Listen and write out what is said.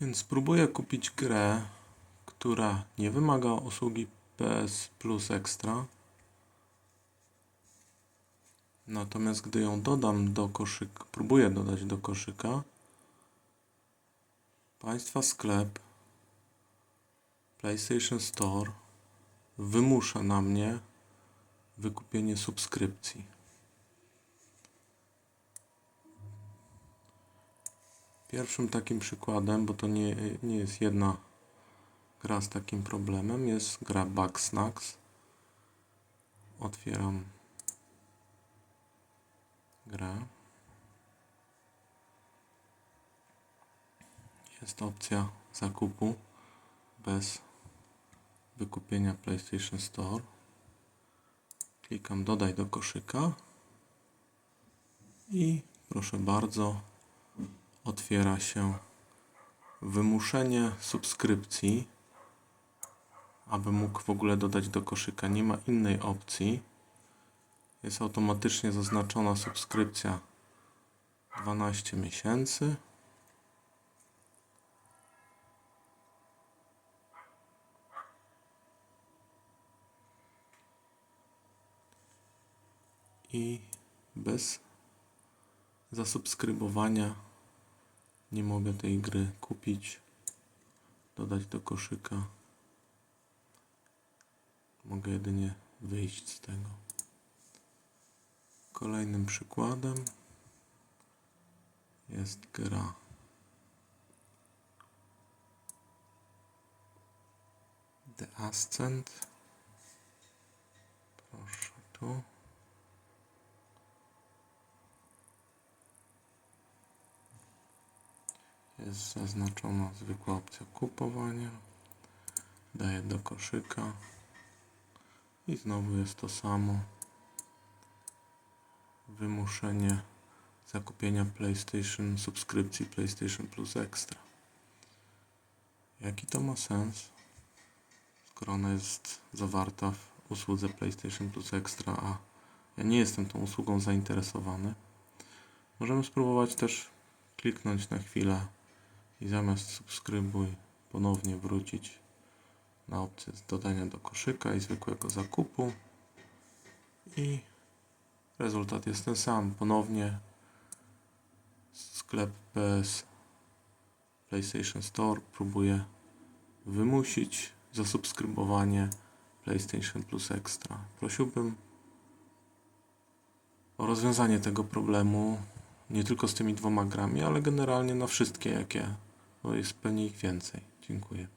Więc spróbuję kupić grę, która nie wymaga usługi PS Plus Extra. Natomiast gdy ją dodam do koszyka, próbuję dodać do koszyka, Państwa sklep PlayStation Store wymusza na mnie wykupienie subskrypcji. Pierwszym takim przykładem, bo to nie, nie jest jedna gra z takim problemem, jest gra Bugsnax. Otwieram grę. Jest opcja zakupu bez wykupienia PlayStation Store. Klikam dodaj do koszyka i proszę bardzo otwiera się wymuszenie subskrypcji, aby mógł w ogóle dodać do koszyka. Nie ma innej opcji. Jest automatycznie zaznaczona subskrypcja 12 miesięcy. I bez zasubskrybowania nie mogę tej gry kupić, dodać do koszyka. Mogę jedynie wyjść z tego. Kolejnym przykładem jest gra The Ascent. Proszę tu. Jest zaznaczona zwykła opcja kupowania. Daję do koszyka. I znowu jest to samo. Wymuszenie zakupienia PlayStation, subskrypcji PlayStation Plus Extra. Jaki to ma sens? Skoro ona jest zawarta w usłudze PlayStation Plus Extra, a ja nie jestem tą usługą zainteresowany. Możemy spróbować też kliknąć na chwilę i zamiast subskrybuj ponownie wrócić na opcję dodania do koszyka i zwykłego zakupu i rezultat jest ten sam. Ponownie sklep PS PlayStation Store próbuje wymusić zasubskrybowanie PlayStation Plus Extra. Prosiłbym o rozwiązanie tego problemu nie tylko z tymi dwoma grami, ale generalnie na wszystkie, jakie, bo jest pewnie ich więcej. Dziękuję.